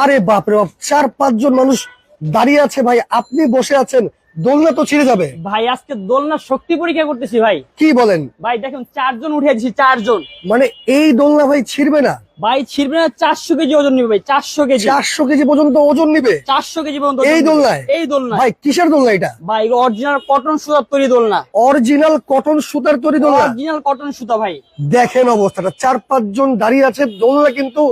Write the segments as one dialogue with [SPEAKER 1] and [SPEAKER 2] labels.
[SPEAKER 1] আরে বাপরে বাপ চার পাঁচজন মানুষ দাঁড়িয়ে আছে ভাই আপনি বসে আছেন দোলনা তো ছিঁড়ে যাবে।
[SPEAKER 2] ভাই আজকে দোলনা শক্তি পরীক্ষা করতেছি ভাই।
[SPEAKER 1] কি বলেন?
[SPEAKER 2] ভাই দেখুন চারজন উঠে দিছি চারজন।
[SPEAKER 1] মানে এই দোলনা ভাই ছিঁড়বে না?
[SPEAKER 2] ভাই ছিড়বে না চারশো কেজি ওজন নিবে ভাই চারশো কেজি।
[SPEAKER 1] চারশো কেজি পর্যন্ত ওজন নিবে?
[SPEAKER 2] চারশো কেজি পর্যন্ত
[SPEAKER 1] এই। দোলনায়?
[SPEAKER 2] এই দোলনা
[SPEAKER 1] ভাই কিসের দোলনা এটা?
[SPEAKER 2] ভাই অরিজিনাল কটন সুতার তৈরি দোলনা।
[SPEAKER 1] অরিজিনাল কটন সুতার তৈরি দোলনা?
[SPEAKER 2] অরিজিনাল কটন সুতা ভাই।
[SPEAKER 1] দেখেন অবস্থাটা চার পাঁচজন দাঁড়িয়ে আছে দোলনা কিন্তু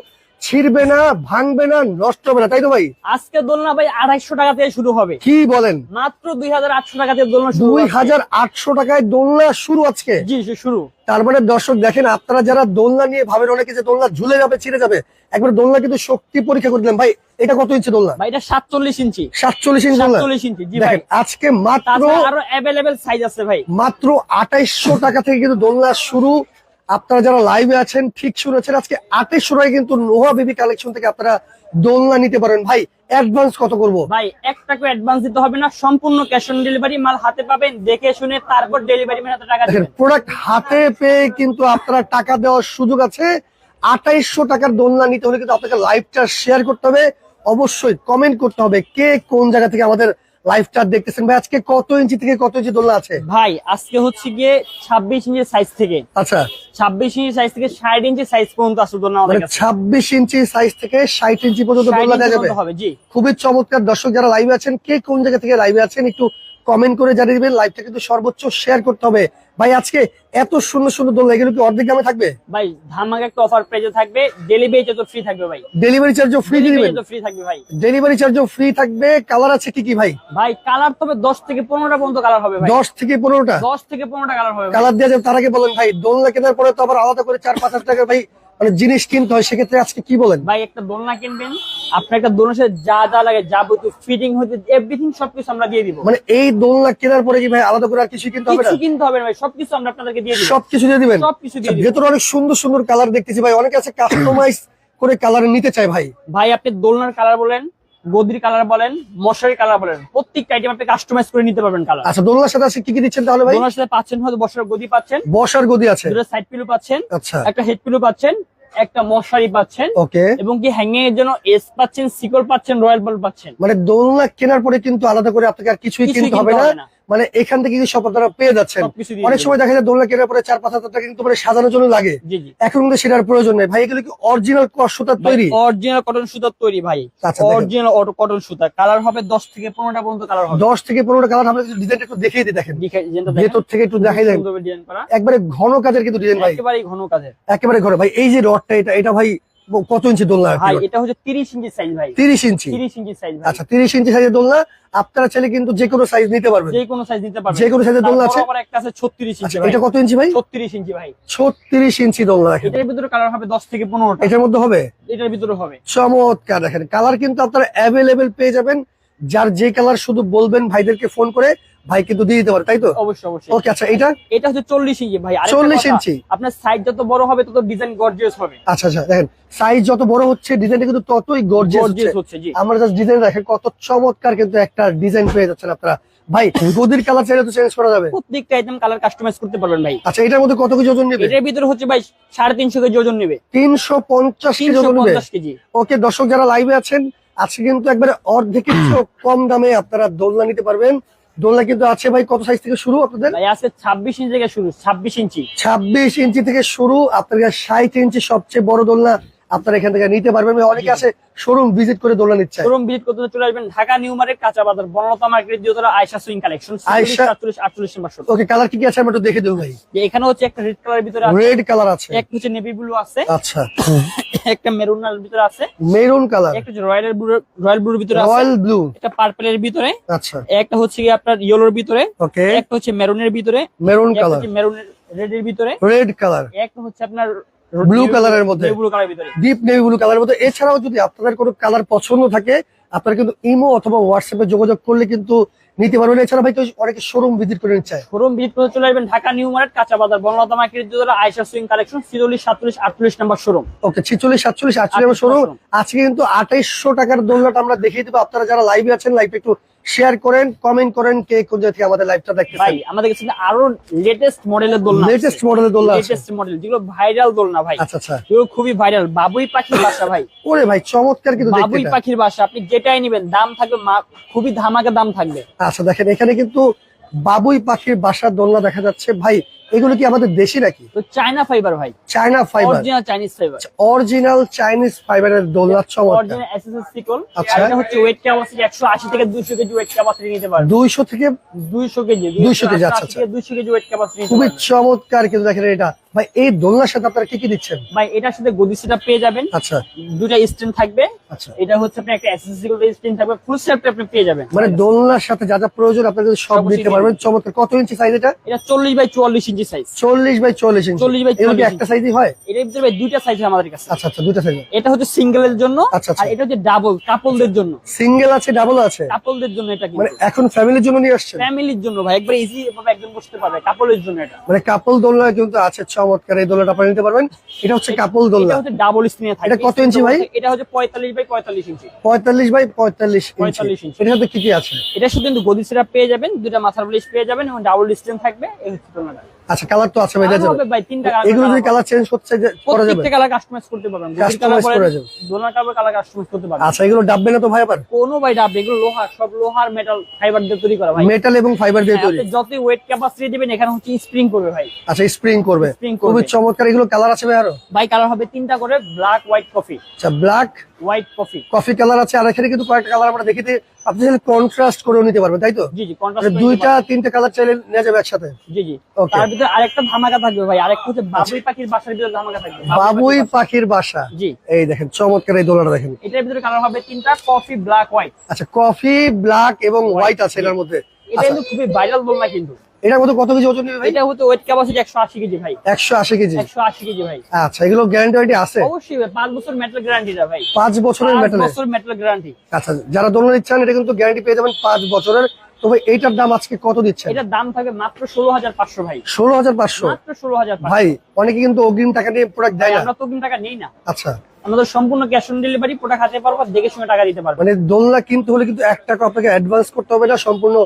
[SPEAKER 1] ছিঁড়বে না ভাঙবে না নষ্ট হবে না তাই তো ভাই?
[SPEAKER 2] আজকে দোলনা ভাই আড়াইশো টাকা থেকে শুরু হবে।
[SPEAKER 1] কি বলেন?
[SPEAKER 2] মাত্র দুই হাজার আটশো টাকা থেকে দোলনা
[SPEAKER 1] দুই হাজার আটশো টাকায় দোলনা শুরু আজকে?
[SPEAKER 2] জি শুরু।
[SPEAKER 1] তার মানে দর্শক দেখেন আপনারা যারা দোলনা নিয়ে ভাবেন অনেকে যে দোলনা ঝুলে যাবে ছিঁড়ে যাবে একবার দোলনা কিন্তু শক্তি পরীক্ষা করে দিলাম ভাই এটা কত ইঞ্চি দোলনা?
[SPEAKER 2] ভাই এটা সাতচল্লিশ ইঞ্চি।
[SPEAKER 1] সাতচল্লিশ ইঞ্চি দোলনা?
[SPEAKER 2] সাতচল্লিশ ইঞ্চি জি ভাই।
[SPEAKER 1] আজকে মাত্র
[SPEAKER 2] আরও অ্যাভেলেবেল সাইজ আছে ভাই।
[SPEAKER 1] মাত্র আঠাইশশো টাকা থেকে কিন্তু দোলনা শুরু আপনারা যারা লাইভে আছেন ঠিক শুনেছেন আজকে আঠাইশশো টাকায় কিন্তু নোহা বেবি কালেকশন থেকে আপনারা দোলনা নিতে পারেন। ভাই অ্যাডভান্স কত করব?
[SPEAKER 2] ভাই এক টাকা অ্যাডভান্স দিতে হবে না সম্পূর্ণ ক্যাশ অন ডেলিভারি মাল হাতে পাবেন দেখে শুনে তারপর ডেলিভারি ম্যান টাকা দেবেন।
[SPEAKER 1] প্রোডাক্ট হাতে পেয়ে কিন্তু আপনারা টাকা দেওয়ার সুযোগ আছে। আঠাইশশো টাকার দোলনা নিতে হলে কিন্তু আপনাকে লাইভটা শেয়ার করতে হবে। অবশ্যই কমেন্ট করতে হবে কে কোন জায়গা থেকে আমাদের লাইভটা দেখতেছেন ভাই আজকে কত ইঞ্চি থেকে কত ইঞ্চি দোলনা আছে?
[SPEAKER 2] ভাই আজকে হচ্ছে গিয়ে ছাব্বিশ ইঞ্চি সাইজ থেকে।
[SPEAKER 1] আচ্ছা।
[SPEAKER 2] ছাব্বিশ ইঞ্চি সাইজ থেকে ষাট ইঞ্চি সাইজ পর্যন্ত আসলে দোলনা
[SPEAKER 1] মানে ছাব্বিশ ইঞ্চি সাইজ থেকে ষাট ইঞ্চি পর্যন্ত
[SPEAKER 2] 60
[SPEAKER 1] দোলনা দেওয়া যাবে?
[SPEAKER 2] হবে জি।
[SPEAKER 1] খুবই চমৎকার। দর্শক যারা লাইভে আছেন কে কোন জায়গা থেকে লাইভে আছেন একটু কমেন্ট করে জানিয়ে দিবেন লাইভটা কিন্তু সর্বোচ্চ শেয়ার করতে হবে। ভাই আজকে এত সুন্দর সুন্দর দোলনা এগুলো কি অর্ধেক দামে থাকবে?
[SPEAKER 2] ভাই ধামাকা একটা অফার প্রাইজে থাকবে ডেলিভারি তো ফ্রি থাকবে ভাই।
[SPEAKER 1] ডেলিভারি চার্জও ফ্রি দিয়ে দিবেন।
[SPEAKER 2] ফ্রি থাকবে ভাই।
[SPEAKER 1] ডেলিভারি চার্জও ফ্রি থাকবে। কালার আছে কি কি ভাই?
[SPEAKER 2] ভাই কালার তবে দশ থেকে পনেরোটা পর্যন্ত কালার হবে ভাই।
[SPEAKER 1] দশ থেকে পনেরোটা?
[SPEAKER 2] দশ থেকে পনেরোটা কালার হবে
[SPEAKER 1] কালার দেওয়া যাবে তার আগে বলেন ভাই। দোলনা কেনার পরে তো আবার আলাদা করে চার পাঁচ হাজার টাকা ভাই মানে জিনিস কিনতে হয় সেক্ষেত্রে আজকে কি বলেন?
[SPEAKER 2] ভাই একটা দোলনা কিনবেন আপনার একটা দোলনা সাথে যা যা লাগে যাবতীয় ফিটিং হতে এভরিথিং সবকিছু আমরা দিয়ে দিব।
[SPEAKER 1] মানে এই দোলনা কেনার পরে কি ভাই আলাদা করে আর কিছু কিনতে হবে না?
[SPEAKER 2] কিছু কিনতে হবে না ভাই সবকিছু আমরা আপনাদেরকে দিয়ে দিব।
[SPEAKER 1] সবকিছু দিয়ে দিবেন?
[SPEAKER 2] সবকিছু দিয়ে দিব।
[SPEAKER 1] ভেতরে অনেক সুন্দর সুন্দর কালার দেখতেছি ভাই অনেকে আছে কাস্টমাইজ করে কালার নিতে চায় ভাই।
[SPEAKER 2] ভাই আপনি দোলনার কালার বলেন গদির কালার বলেন মশারি কালার বলেন প্রত্যেকটা আইটেম আপনি কাস্টমাইজ করে নিতে পারবেন কালার
[SPEAKER 1] আচ্ছা দোলনার সাথে আছে কি কি দিচ্ছেন তাহলে ভাই?
[SPEAKER 2] দোলনার সাথে পাচ্ছেন হয়তো বসার গদি পাচ্ছেন।
[SPEAKER 1] বসার গদি আছে।
[SPEAKER 2] দুটো সাইড পিলো পাচ্ছেন
[SPEAKER 1] আচ্ছা।
[SPEAKER 2] একটা হেড পিলো পাচ্ছেন একটা মশারি পাচ্ছেন
[SPEAKER 1] ওকে।
[SPEAKER 2] এবং কি হ্যাঙ্গিং এর জন্য এস পাচ্ছেন সিকল পাচ্ছেন রয়্যাল বল পাচ্ছেন।
[SPEAKER 1] মানে দোলনা কেনার পরে কিন্তু আলাদা করে আপনাকে আর কিছুই কিনতে হবে না। মানে এখান থেকে কিন্তু সব আপনারা পেয়ে যাচ্ছেন। অনেক সময় দেখা যায় দোলনা কেনার পরে চার পাঁচ হাজার টাকা কিন্তু মানে সাজানোর জন্য লাগে। এখন কিন্তু সেটার প্রয়োজন নেই। ভাই এগুলো কি অরিজিনাল সুতার তৈরি?
[SPEAKER 2] অরিজিনাল কটন সুতার তৈরি ভাই।
[SPEAKER 1] আচ্ছা,
[SPEAKER 2] অরিজিনাল কটন সুতা। কালার হবে দশ থেকে পনেরোটা পর্যন্ত কালার হবে।
[SPEAKER 1] দশ থেকে পনেরোটা কালার আমরা ডিজাইনটা একটু দেখিয়ে দিই দেখেন। ভেতর থেকে একটু দেখাই
[SPEAKER 2] করা।
[SPEAKER 1] একবারে ঘন কাজের কিন্তু ডিজাইন ভাই।
[SPEAKER 2] একেবারেই ঘন কাজের।
[SPEAKER 1] একেবারে ঘন। ভাই এই যে রডটা এটা এটা ভাই কত ইঞ্চি দোলনা
[SPEAKER 2] এটা হচ্ছে তিরিশ ইঞ্চি সাইজ ভাই।
[SPEAKER 1] তিরিশ ইঞ্চি?
[SPEAKER 2] তিরিশ ইঞ্চি সাইজ
[SPEAKER 1] আচ্ছা তিরিশ ইঞ্চি সাইজের দোলনা আপনারা চাইলে কিন্তু যে কোনো সাইজ নিতে পারবেন।
[SPEAKER 2] যে কোনো সাইজ নিতে পারবেন।
[SPEAKER 1] যে কোনো এর দোলনা আছে?
[SPEAKER 2] একটা আছে ছত্রিশ
[SPEAKER 1] আচ্ছা
[SPEAKER 2] ইঞ্চি
[SPEAKER 1] এটা কত ইঞ্চি ভাই?
[SPEAKER 2] ছত্রিশ ইঞ্চি ভাই।
[SPEAKER 1] ছত্রিশ ইঞ্চি দোলনা দেখেন।
[SPEAKER 2] এটার ভিতরে কালার হবে দশ থেকে পনেরোটা।
[SPEAKER 1] এটার মধ্যে হবে?
[SPEAKER 2] এটার ভিতরে হবে।
[SPEAKER 1] চমৎকার দেখেন। কালার কিন্তু আপনারা অ্যাভেলেবেল পেয়ে যাবেন। যার যে কালার শুধু বলবেন ভাইদেরকে ফোন করে ভাই কিন্তু দিয়ে দিতে পারে তাই তো?
[SPEAKER 2] অবশ্যই অবশ্যই।
[SPEAKER 1] ওকে আচ্ছা এটা
[SPEAKER 2] এটা হচ্ছে চল্লিশ ইঞ্চি ভাই। আরেকটা
[SPEAKER 1] 40 ইঞ্চি?
[SPEAKER 2] আপনার সাইজ যত বড় হবে তত ডিজাইন গর্জিয়াস হবে।
[SPEAKER 1] আচ্ছা আচ্ছা দেখেন সাইজ যত বড় হচ্ছে ডিজাইনটা কিন্তু ততই গর্জিয়াস
[SPEAKER 2] হচ্ছে।
[SPEAKER 1] আমরা জাস্ট ডিজাইন দেখেন কত চমৎকার কিন্তু একটা ডিজাইন পেয়ে যাচ্ছেন আপনারা। ভাই গদির কালার চাইলে তো চেঞ্জ করা যাবে?
[SPEAKER 2] প্রত্যেকটা আইটেম কালার কাস্টমাইজ করতে পারবেন ভাই।
[SPEAKER 1] আচ্ছা এটার মধ্যে কত কেজি ওজন নেবে?
[SPEAKER 2] এটার ভিতরে হচ্ছে ভাই সাড়ে তিনশো কেজি ওজন নেবে।
[SPEAKER 1] তিনশো পঞ্চাশ কেজি
[SPEAKER 2] তিনশো
[SPEAKER 1] ওজন নেবে ওকে দর্শক যারা লাইভে আছেন আজকে কিন্তু একবারে অর্ধেকের কম দামে আপনারা দোলনা নিতে পারবেন। দোলনা কিন্তু আছে ভাই কত সাইজ থেকে শুরু আপনাদের?
[SPEAKER 2] আছে ছাব্বিশ ইঞ্চি থেকে শুরু ছাব্বিশ ইঞ্চি।
[SPEAKER 1] ছাব্বিশ ইঞ্চি থেকে শুরু আপনার কাছে ষাট ইঞ্চি সবচেয়ে বড় দোলনা আপনারা এখান থেকে নিতে পারবেন। অনেকে আছে শোরুম ভিজিট করে দোলনা নিচ্ছে।
[SPEAKER 2] শোরুম ভিজিট করতে চলে আসবেন ঢাকা নিউ মার্কেট কাঁচা বাজার বনলতা মার্কেট দ্বিতীয়তলা আয়সা সুইং কালেকশন
[SPEAKER 1] আয়শা-
[SPEAKER 2] সাতচল্লিশ আটচল্লিশ নম্বর শোরুম
[SPEAKER 1] ওকে কালার কি কি আছে আমরা একটু দেখে দেবো ভাই।
[SPEAKER 2] এখানে হচ্ছে একটা রেড কালারের ভিতরে আছে।
[SPEAKER 1] রেড কালার আছে।
[SPEAKER 2] এক হচ্ছে নেভি ব্লু আছে।
[SPEAKER 1] আচ্ছা।
[SPEAKER 2] একটা ভিতরে আছে।
[SPEAKER 1] Maroon colour.
[SPEAKER 2] একটা রয়্যাল ব্লু রয়্যাল ব্লুর ভিতরে আছে।
[SPEAKER 1] Royal blue.
[SPEAKER 2] একটা পার্পেলের ভিতরে।
[SPEAKER 1] আচ্ছা।
[SPEAKER 2] একটা হচ্ছে কি আপনার ইয়েলোর ভিতরে।
[SPEAKER 1] ওকে।
[SPEAKER 2] একটা হচ্ছে মেরুনের ভিতরে।
[SPEAKER 1] Maroon colour.
[SPEAKER 2] মেরুনের রেডের ভিতরে।
[SPEAKER 1] Red colour.
[SPEAKER 2] একটা হচ্ছে আপনার
[SPEAKER 1] এর মধ্যে।
[SPEAKER 2] ব্লু কালারের ভিতরে।
[SPEAKER 1] ডিপ নেভি ব্লু মতো এছাড়াও যদি আপনাদের কোনো কালার পছন্দ থাকে আপনারা কিন্তু ইমো অথবা হোয়াটসঅ্যাপে যোগাযোগ করলে কিন্তু নিতে পারবেন এছাড়া ভাই তো অনেকে শোরুম ভিজিট করে নিচ্ছে
[SPEAKER 2] শোরুম ভিজিট করে চলে আসবেন ঢাকা নিউ মার্কেট কাঁচা বাজার বনলতা মার্কেট দ্বিতীয়তলা আয়সা সুইং কালেকশন ছিচল্লিশ সাতচল্লিশ আটচল্লিশ নাম্বার শোরুম
[SPEAKER 1] ওকে ছিচল্লিশ সাতচল্লিশ আটচল্লিশ শোরুম আজকে কিন্তু আঠাইশশো টাকার দোলনাটা আমরা দেখিয়ে দেবো। আপনারা যারা লাইভে আছেন লাইভে একটু শেয়ার করেন কমেন্ট করেন কে কোন জায়গা থেকে আমাদের লাইভটা
[SPEAKER 2] দেখতে
[SPEAKER 1] ভাই
[SPEAKER 2] আমাদের কাছে আরও লেটেস্ট মডেলের দোলনা
[SPEAKER 1] লেটেস্ট মডেলের দোলনা
[SPEAKER 2] লেটেস্ট মডেল যেগুলো ভাইরাল দোলনা ভাই।
[SPEAKER 1] আচ্ছা আচ্ছা।
[SPEAKER 2] যেগুলো খুবই ভাইরাল বাবুই পাখির বাসা ভাই।
[SPEAKER 1] ওরে ভাই চমৎকার কিন্তু দেখতে
[SPEAKER 2] বাবুই পাখির বাসা আপনি যেটাই নেবেন দাম থাকবে মা- খুবই ধামাকা দাম থাকবে।
[SPEAKER 1] আচ্ছা দেখেন এখানে কিন্তু বাবুই পাখির বাসার দোলনা দেখা যাচ্ছে। ভাই এগুলো কি আমাদের দেশি নাকি?
[SPEAKER 2] তো চায়না ফাইবার ভাই।
[SPEAKER 1] China fibre
[SPEAKER 2] original Chinese fibre
[SPEAKER 1] original Chinese ফাইবারের দোলনা চমৎকার।
[SPEAKER 2] অরিজিনাল এসএসএস সিকল
[SPEAKER 1] আচ্ছা।
[SPEAKER 2] এটা হচ্ছে ওয়েট ক্যাপাসিটি 180 থেকে 200 কেজি ওয়েট ক্যাপাসিটি নিতে পারবে।
[SPEAKER 1] দুইশো থেকে
[SPEAKER 2] 200 কেজি
[SPEAKER 1] 200 কেজি, আচ্ছা,
[SPEAKER 2] 180 200 কেজি ওয়েট ক্যাপাসিটি
[SPEAKER 1] খুবই চমৎকার কিন্তু দেখেন এটা। ভাই এই দোলনার সাথে আপনারা কি কি দিচ্ছেন?
[SPEAKER 2] ভাই এটার সাথে গদি সেটআপ পেয়ে যাবেন।
[SPEAKER 1] আচ্ছা।
[SPEAKER 2] দুটা স্ট্যান্ড থাকবে।
[SPEAKER 1] আচ্ছা।
[SPEAKER 2] এটা হচ্ছে আপনি একটা এসএসএস সিকল স্ট্যান্ড থাকবে। ফুল সেটআপ আপনি পেয়ে যাবেন।
[SPEAKER 1] মানে দোলনার সাথে যা যা প্রয়োজন আপনারা সব
[SPEAKER 2] সব
[SPEAKER 1] নিতে পারবেন। চমৎকার। কত ইঞ্চি সাইজ এটা?
[SPEAKER 2] এটা 40 বাই 44 ইঞ্চি সাইজ
[SPEAKER 1] চল্লিশ বাই চল্লিশ ইঞ্চি।
[SPEAKER 2] 40 বাই
[SPEAKER 1] এগুলো কি
[SPEAKER 2] 40
[SPEAKER 1] একটা সাইজই হয়?
[SPEAKER 2] এটার ভিতরে ভাই দুইটা সাইজ আমাদের কাছে।
[SPEAKER 1] আচ্ছা আচ্ছা দুটা সাইজ
[SPEAKER 2] এটা হচ্ছে সিঙ্গেলের জন্য
[SPEAKER 1] আচ্ছা, আচ্ছা।
[SPEAKER 2] আর এটা হচ্ছে ডাবল কাপলদের জন্য।
[SPEAKER 1] সিঙ্গেল আছে ডাবল আছে?
[SPEAKER 2] কাপলদের জন্য এটা
[SPEAKER 1] মানে এখন ফ্যামিলির জন্য নিয়ে আসছেন?
[SPEAKER 2] ফ্যামিলির জন্য ভাই একবার ইজি ভাবে বসতে পারবে কাপলের জন্য এটা।
[SPEAKER 1] মানে কাপল দোলনা কিন্তু আছে চমৎকার এই দোলনাটা আপনারা নিতে পারবেন। এটা হচ্ছে কাপল
[SPEAKER 2] এটা হচ্ছে ডাবল স্ক্রিনে থাকে।
[SPEAKER 1] এটা কত ইঞ্চি ভাই?
[SPEAKER 2] এটা হচ্ছে 45 বাই 45 ইঞ্চি।
[SPEAKER 1] পঁয়তাল্লিশ বাই পঁয়তাল্লিশ ইঞ্চি।
[SPEAKER 2] 45 ইঞ্চি।
[SPEAKER 1] এটার সাথে কি কি আছে?
[SPEAKER 2] এটা শুধু কিন্তু গদি সেটআপ পেয়ে যাবেন দুটা মাথার বালিশ পেয়ে যাবেন এবং ডাবল স্ক্রিন থাকবে এই হচ্ছে দোলনাটা।
[SPEAKER 1] আচ্ছা কালার তো আছে ভাই যাবে
[SPEAKER 2] ভাই তিনটা কালার
[SPEAKER 1] এগুলো যদি কালার চেঞ্জ করতে করা যাবে?
[SPEAKER 2] প্রত্যেকটা কালার কাস্টমাইজ করতে পারবেন। কালার
[SPEAKER 1] করা যাবে।
[SPEAKER 2] দোলনা কালার কালার কাস্টমাইজ করতে পারবেন।
[SPEAKER 1] আচ্ছা এগুলো ডাববে না তো ভাই আবার?
[SPEAKER 2] কোনো ভাই ডাব এগুলো লোহা সব লোহার মেটাল ফাইবার দিয়ে তৈরি করা ভাই।
[SPEAKER 1] মেটাল এবং ফাইবার দিয়ে
[SPEAKER 2] হ্যাঁ,
[SPEAKER 1] তৈরি।
[SPEAKER 2] যতই ওয়েট ক্যাপাসিটি দিবেন এখানে হচ্ছে স্প্রিং করবে ভাই।
[SPEAKER 1] আচ্ছা স্প্রিং করবে। খুবই চমৎকার এগুলো কালার আছে ভাই আরও?
[SPEAKER 2] ভাই কালার হবে তিনটা করে ব্ল্যাক হোয়াইট কফি
[SPEAKER 1] আচ্ছা black
[SPEAKER 2] white coffee
[SPEAKER 1] coffee colour আছে আর এখানে কিন্তু কয়েকটা কালার আমরা দেখিতে আপনি চাইলে কন্ট্রাস্ট করেও নিতে পারবেন তাই তো?
[SPEAKER 2] জি জি
[SPEAKER 1] মানে
[SPEAKER 2] কন্ট্রাস্ট
[SPEAKER 1] দুইটা তিনটা কালার চাইলে নেওয়া যাবে একসাথে।
[SPEAKER 2] জি জি। তার ভিতরে আরেকটা ধামাকা থাকবে ভাই আরেকটা হচ্ছে বাবুই পাখির বাসার ভিতরে ধামাকা থাকবে।
[SPEAKER 1] বাবুই
[SPEAKER 2] পাখির
[SPEAKER 1] বাসা।
[SPEAKER 2] জি।
[SPEAKER 1] এই দেখেন চমৎকার এই দোলনাটা দেখেন।
[SPEAKER 2] এটার ভিতরে কালার হবে তিনটা কফি ব্ল্যাক হোয়াইট
[SPEAKER 1] আচ্ছা কফি ব্ল্যাক এবং হোয়াইট আছে এটার মধ্যে।
[SPEAKER 2] এটা
[SPEAKER 1] আচ্ছা,
[SPEAKER 2] কিন্তু খুবই ভাইরাল দোলনা কিন্তু।
[SPEAKER 1] এটার মধ্যে কত কেজি ওজন নেবে ভাই?
[SPEAKER 2] এটা হচ্ছে ওয়েট ক্যাপাসিটি একশো আশি কেজি ভাই।
[SPEAKER 1] একশো আশি কেজি?
[SPEAKER 2] একশো আশি কেজি ভাই।
[SPEAKER 1] আচ্ছা এগুলো গ্যারান্টি ওয়ারেন্টি আছে?
[SPEAKER 2] অবশ্যই ভাই, পাঁচ বছর মেটাল গ্যারান্টিটা ভাই।
[SPEAKER 1] পাঁচ বছরের
[SPEAKER 2] পাঁচ
[SPEAKER 1] মেটালে
[SPEAKER 2] বছর মেটাল গ্যারান্টি
[SPEAKER 1] আচ্ছা যারা দোলনা এটা কিন্তু গ্যারান্টি পেয়ে যাবেন পাঁচ বছরের। তবে এইটার দাম আজকে কত দিচ্ছেন?
[SPEAKER 2] এটার দাম থাকবে মাত্র ষোলো হাজার পাঁচশো ভাই।
[SPEAKER 1] ষোলো হাজার পাঁচশো?
[SPEAKER 2] মাত্র ষোলো হাজার
[SPEAKER 1] ভাই অনেকে কিন্তু অগ্রিম টাকা দিয়ে প্রোডাক্ট দেয় না।
[SPEAKER 2] আমরা তো কিন্তু টাকা নেই না।
[SPEAKER 1] আচ্ছা।
[SPEAKER 2] আমাদের সম্পূর্ণ ক্যাশ অন ডেলিভারি প্রোডাক্ট হাতে পারব দেখে শুনে টাকা দিতে পারব।
[SPEAKER 1] মানে দোলনা কিনতে হলে কিন্তু এক টাকা আপনাকে অ্যাডভান্স করতে হবে না সম্পূর্ণ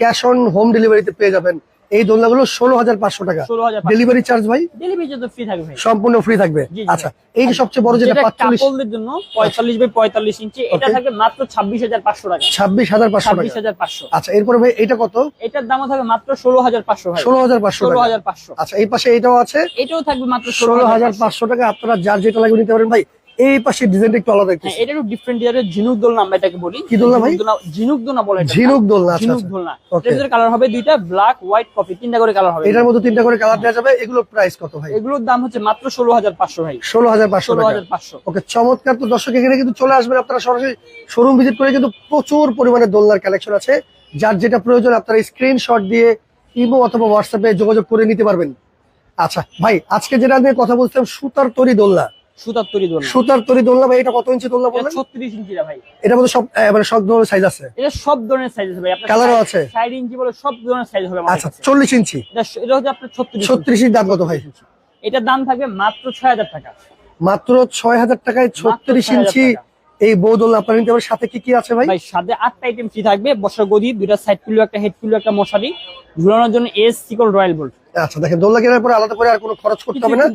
[SPEAKER 1] ক্যাশ অন হোম ডেলিভারিতে পেয়ে যাবেন। এই দোলনাগুলো ষোলো হাজার পাঁচশো টাকা। ডেলিভারি চার্জ ভাই? সম্পূর্ণ ফ্রি থাকবে। আচ্ছা এই যে সবচেয়ে বড় যেটা
[SPEAKER 2] জন্য পঁয়তাল্লিশ বাই পঁয়তাল্লিশ ইঞ্চি এটা. থাকবে মাত্র ছাব্বিশ হাজার পাঁচশো টাকা।
[SPEAKER 1] ছাব্বিশ হাজার পাঁচশো
[SPEAKER 2] ছাব্বিশ হাজার পাঁচশো।
[SPEAKER 1] আচ্ছা এরপরে ভাই এটা কত?
[SPEAKER 2] এটার দামও থাকবে মাত্র ষোলো হাজার পাঁচশো
[SPEAKER 1] ষোলো হাজার পাঁচশো
[SPEAKER 2] ষোলো হাজার পাঁচশো।
[SPEAKER 1] আচ্ছা এই পাশে এটাও আছে?
[SPEAKER 2] এটাও থাকবে মাত্র
[SPEAKER 1] ষোলো হাজার পাঁচশো টাকা। আপনারা যার যেটা লাগবে নিতে পারেন ভাই। এই পাশে ডিজাইনটা একটু আলাদা একটু
[SPEAKER 2] হ্যাঁ এটা একটু ডিফারেন্ট ইয়ারের ঝিনুক দোলনা আমরা এটাকে বলি।
[SPEAKER 1] কি দোলনা ভাই?
[SPEAKER 2] ঝিনুক দোলনা- বলে এটা
[SPEAKER 1] ঝিনুক দোলনা আচ্ছা
[SPEAKER 2] ঝিনুক
[SPEAKER 1] আচ্ছা।
[SPEAKER 2] দোলনা. এর ভিতরে কালার হবে দুইটা ব্ল্যাক হোয়াইট কফি তিনটা করে কালার হবে।
[SPEAKER 1] এটার মধ্যে তিনটা করে কালার দেওয়া যাবে। এগুলোর প্রাইস কত ভাই?
[SPEAKER 2] এগুলোর দাম হচ্ছে মাত্র ষোলো হাজার পাঁচশো ভাই।
[SPEAKER 1] ষোলো হাজার পাঁচশো
[SPEAKER 2] ষোলো
[SPEAKER 1] টাকা
[SPEAKER 2] হাজার পাঁচশো।
[SPEAKER 1] ওকে চমৎকার। তো দর্শক এখানে কিন্তু চলে আসবেন আপনারা সরাসরি শোরুম ভিজিট করে। কিন্তু প্রচুর পরিমাণে দোলনার কালেকশন আছে। যার যেটা প্রয়োজন আপনারা স্ক্রিনশট দিয়ে ইমো অথবা হোয়াটসঅ্যাপে যোগাযোগ করে নিতে পারবেন। আচ্ছা ভাই আজকে যেটা নিয়ে কথা বলছিলাম সুতার তৈরি দোলনা।
[SPEAKER 2] সুতার তৈরি দোলনা।
[SPEAKER 1] সুতার তৈরি দোলনা ভাই এটা কত ইঞ্চি দোলনা
[SPEAKER 2] এটা
[SPEAKER 1] বললেন
[SPEAKER 2] ছত্রিশ ইঞ্চিটা ভাই।
[SPEAKER 1] মধ্যে সব মানে সব ধরনের সাইজ আছে?
[SPEAKER 2] এটা সব ধরনের সাইজ আছে ভাই। আপনার
[SPEAKER 1] Colour আছে?
[SPEAKER 2] ষাট ইঞ্চি বলে সব ধরনের সাইজ হবে আমাদের
[SPEAKER 1] আচ্ছা ইঞ্চি?
[SPEAKER 2] এটা এটা হচ্ছে আপনার
[SPEAKER 1] দাম কত ভাই?
[SPEAKER 2] এটার দাম থাকবে মাত্র ছয় হাজার টাকা।
[SPEAKER 1] মাত্র ছয় হাজার টাকায় ছত্রিশ
[SPEAKER 2] 6,000
[SPEAKER 1] ইঞ্চি এই আপনারা নিতে সাথে কি কি আছে ভাই?
[SPEAKER 2] ভাই সাথে আটটা আইটেম ফ্রি থাকবে? বসার গদি দুইটা সাইড পিলো একটা হেড পিলো একটা মশারি। ঝুলানোর জন্য এস সিকল রয়্যাল বোল্ট
[SPEAKER 1] আচ্ছা দেখেন দোলনা কেনার পরে আলাদা করে আর কোনো খরচ করতে হবে না।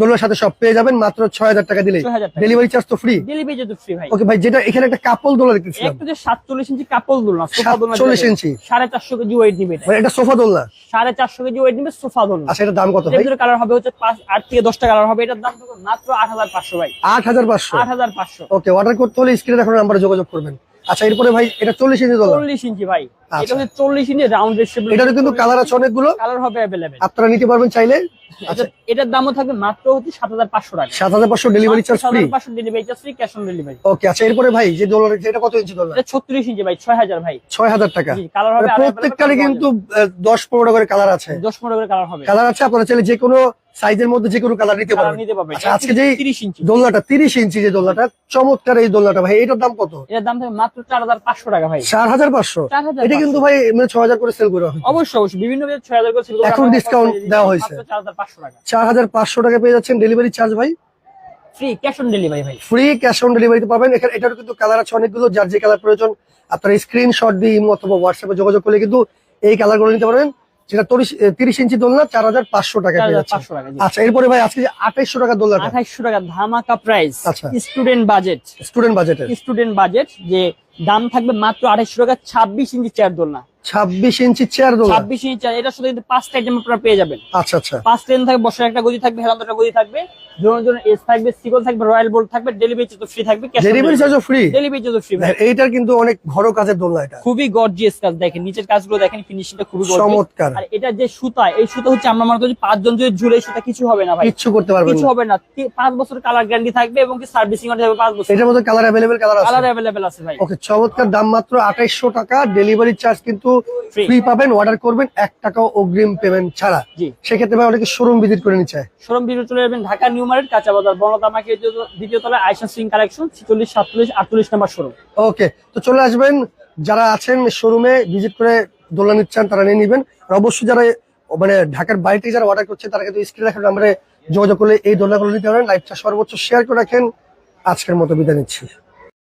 [SPEAKER 1] দোলনার সাথে সব পেয়ে যাবেন মাত্র ছয় হাজার টাকা।
[SPEAKER 2] দিলে
[SPEAKER 1] ডেলিভারি চার্জ তো ফ্রি
[SPEAKER 2] ডেলিভারি ফ্রি ভাই।
[SPEAKER 1] ওকে ভাই যেটা এখানে একটা কাপল দোলনা দেখতেছিলাম।
[SPEAKER 2] একটু যে সাতচল্লিশ ইঞ্চি কাপল দোলনা সোফা দোলনা
[SPEAKER 1] 47 ইঞ্চি।
[SPEAKER 2] সাড়ে চারশো কেজি ওয়েট নিবে এটা।
[SPEAKER 1] মানে এটা সোফা দোলনা।
[SPEAKER 2] সাড়ে চারশো কেজি ওয়েট নিবে সোফা দোলনা।
[SPEAKER 1] আচ্ছা এটার দাম কত ভাই?
[SPEAKER 2] কালার হবে হচ্ছে পাঁচ আট থেকে দশটা কালার হবে। এটার দাম মাত্র আট হাজার পাঁচশো ভাই।
[SPEAKER 1] আট হাজার পাঁচশো।
[SPEAKER 2] আট হাজার পাঁচশো।
[SPEAKER 1] ওকে অর্ডার করতে হলে স্ক্রিনে দেখানো নাম্বারে যোগাযোগ করবেন। আচ্ছা এরপরে ভাই এটা চল্লিশ ইঞ্চি দোলনা
[SPEAKER 2] চল্লিশ ইঞ্চি ভাই।
[SPEAKER 1] আচ্ছা।
[SPEAKER 2] এটা হচ্ছে চল্লিশ ইঞ্চি রাউন্ড শেপ
[SPEAKER 1] এটারও কিন্তু কালার আছে অনেকগুলো।
[SPEAKER 2] কালার হবে অ্যাভেলেবেল
[SPEAKER 1] আপনারা নিতে পারবেন চাইলে। আচ্ছা
[SPEAKER 2] এটার দামও থাকবে মাত্র হচ্ছে টাকা।
[SPEAKER 1] ডেলিভারি চার্জ ফ্রি
[SPEAKER 2] পাঁচশো delivery charge free cash on delivery
[SPEAKER 1] okay আচ্ছা এরপরে ভাই যে এটা কত ইঞ্চি
[SPEAKER 2] এটা ইঞ্চি ভাই ছয় হাজার ভাই।
[SPEAKER 1] ছয় হাজার টাকা।
[SPEAKER 2] জি, কালার হবে
[SPEAKER 1] মানে প্রত্যেকটারই কিন্তু আহ, দশ পনেরো করে কালার আছে।
[SPEAKER 2] দশ পনেরো করে কালার হবে।
[SPEAKER 1] কালার আছে আপনারা চাইলে যে কোনো সাইজের মধ্যে যে কোনো কালার নিতে পারবেন। আচ্ছা আজকে যে দোলনাটা তিরিশ ইঞ্চি যে দোলনাটা চমৎকার এই দোলনাটা ভাই এটার দাম কত?
[SPEAKER 2] এটার দাম মাত্র চার হাজার পাঁচশো টাকা ভাই।
[SPEAKER 1] চার হাজার পাঁচশো? এটা কিন্তু ভাই মানে ছ হাজার করে সেল করা হয়
[SPEAKER 2] অবশ্যই অবশ্যই। বিভিন্ন ছয় হাজার করে ছিল
[SPEAKER 1] এখন ডিসকাউন্ট দেওয়া হয়েছে।
[SPEAKER 2] চার হাজার পাঁচশো টাকা।
[SPEAKER 1] পেয়ে যাচ্ছেন ডেলিভারি চার্জ ভাই।
[SPEAKER 2] ফ্রি ক্যাশ অন ডেলিভারি ভাই।
[SPEAKER 1] ফ্রি ক্যাশ অন ডেলিভারিতে পাবেন। এখানে এটারও কিন্তু কালার আছে অনেকগুলো যার যে কালার প্রয়োজন আপনার স্ক্রিনশট দিয়ে অথবা হোয়াটসঅ্যাপে যোগাযোগ করলে কিন্তু এই কালারগুলো নিতে পারবেন। যেটা তিরিশ ইঞ্চি দোলনা চার হাজার পাঁচশো টাকা আচ্ছা এরপরে ভাই আজকে আঠাইশশো টাকা দোলনা।
[SPEAKER 2] আঠাইশশো টাকা ধামাকা প্রাইস
[SPEAKER 1] আচ্ছা।
[SPEAKER 2] Student budget
[SPEAKER 1] student budget
[SPEAKER 2] student budget যে দাম থাকবে মাত্র আঠাইশশো টাকা ছাব্বিশ ইঞ্চি চেয়ার দোলনা।
[SPEAKER 1] ছাব্বিশ ইঞ্চি চেয়ার দোলনা?
[SPEAKER 2] ছাব্বিশ ইঞ্চি চেয়ার এটার সাথে কিন্তু পাঁচটা আইটেম আপনারা পেয়ে যাবেন।
[SPEAKER 1] আচ্ছা আচ্ছা।
[SPEAKER 2] থাকবে বসার একটা গদি থাকবে একটা গদি থাকবে জোন জোন এস থাকবে সিকল থাকবে রয়্যাল বোল্ট থাকবে ডেলিভারি চার্জ ফ্রি থাকবে
[SPEAKER 1] ডেলিভারি চার্জও ফ্রি
[SPEAKER 2] ডেলিভারি চার্জ ফ্রি
[SPEAKER 1] এইটার কিন্তু অনেক ঘর কাজের দোলনা এটা।
[SPEAKER 2] খুবই গর্জিয়াস কাজ দেখেন নিচের কাজগুলো দেখেন ফিনিশিংটা খুবই।
[SPEAKER 1] চমৎকার।
[SPEAKER 2] আর এটা যে সুতা এই সুতা হচ্ছে আমরা মনে করি পাঁচজন যদি ঝুলে সুতা কিছু হবে না ভাই।
[SPEAKER 1] কিচ্ছু করতে পারবেন
[SPEAKER 2] কিছু হবে না। পাঁচ বছর কালার গ্যারান্টি থাকবে এবং কি সার্ভিসিং পাঁচ বছর।
[SPEAKER 1] এটার মধ্যে কালার আছে?
[SPEAKER 2] কালার অ্যাভেলেবেল আছে ভাই।
[SPEAKER 1] ওকে চমৎকার দাম মাত্র আঠাইশশো টাকা। ডেলিভারি চার্জ কিন্তু ফ্রি পাবেন অর্ডার করবেন এক টাকাও অগ্রিম পেমেন্ট ছাড়া।
[SPEAKER 2] জি।
[SPEAKER 1] সেক্ষেত্রে ভাই অনেকে শোরুম ভিজিট করে নিচ্ছে।
[SPEAKER 2] শোরুম ভিজিট চলে যাবেন ঢাকা নিউ মার্কেট কাঁচা বাজার বনতামাকে দ্বিতীয় তলায় আইসা সিং কালেকশন ছিচল্লিশ সাতচল্লিশ আটচল্লিশ নাম্বার শোরুম
[SPEAKER 1] ওকে তো চলে আসবেন। যারা আছেন শোরুমে ভিজিট করে দোলনা নিচ্ছেন তারা নিয়ে নিবেন। আর অবশ্যই যারা মানে ঢাকার বাইরে থেকে যারা অর্ডার করছে তারা কিন্তু স্ক্রিনে রাখার নাম্বারে যোগাযোগ করলে এই দোলনাগুলো নিতে পারেন। লাইভটা সর্বোচ্চ শেয়ার করে রাখেন। আজকের মতো বিদায় নিচ্ছি।